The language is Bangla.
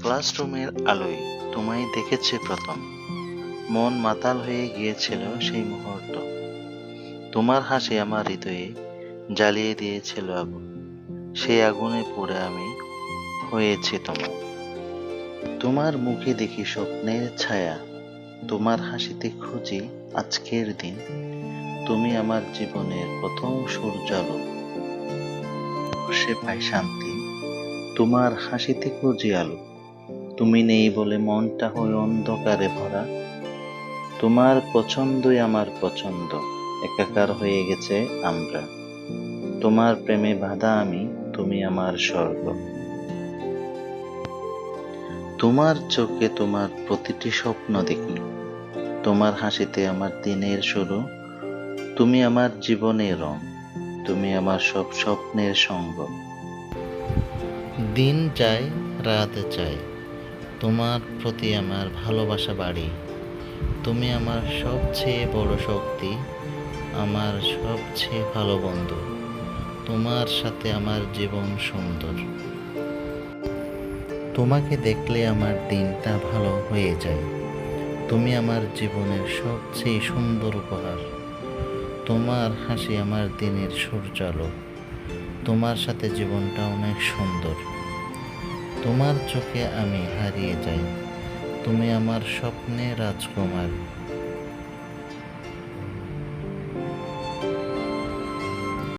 ক্লাসরুমের আলোয় তোমায় দেখেছে প্রথম। মন মাতাল হয়ে গিয়েছিল সেই মুহূর্ত। তোমার হাসি আমার হৃদয়ে জ্বালিয়ে দিয়েছিল আগুন। সেই আগুনে পড়ে আমি হয়েছি তোমার। তোমার মুখে দেখি স্বপ্নের ছায়া। তোমার হাসিতে খুঁজি আজকের দিন। তুমি আমার জীবনের প্রথম সূর্যালো সে পাই শান্তি। তোমার হাসিতে খুঁজি আলো। তুমি নেই বলে মনটা হয় অন্ধকারে ভরা। তোমার পছন্দই আমার পছন্দ, একাকার হয়ে গেছে আমরা। তোমার প্রেমে বাধা আমি, তুমি আমার স্বর্গ। তোমার চোখে তোমার প্রতিটি স্বপ্ন দেখি। তোমার হাসিতে আমার দিনের শুরু। তুমি আমার জীবনের রং, তুমি আমার সব স্বপ্নের সঙ্গ। দিন যায় রাত যায় তোমার প্রতি আমার ভালোবাসা বাড়ি। তুমি আমার সবচেয়ে বড় শক্তি, আমার সবচেয়ে ভালো বন্ধু। তোমার সাথে আমার জীবন সুন্দর। তোমাকে দেখলে আমার দিনটা ভালো হয়ে যায়। তুমি আমার জীবনের সবচেয়ে সুন্দর উপহার। তোমার হাসি আমার দিনের সূর্যালো তোমার সাথে জীবনটা অনেক সুন্দর। তোমার চোখে আমি হারিয়ে যাই। তুমি আমার স্বপ্নে রাজকুমার।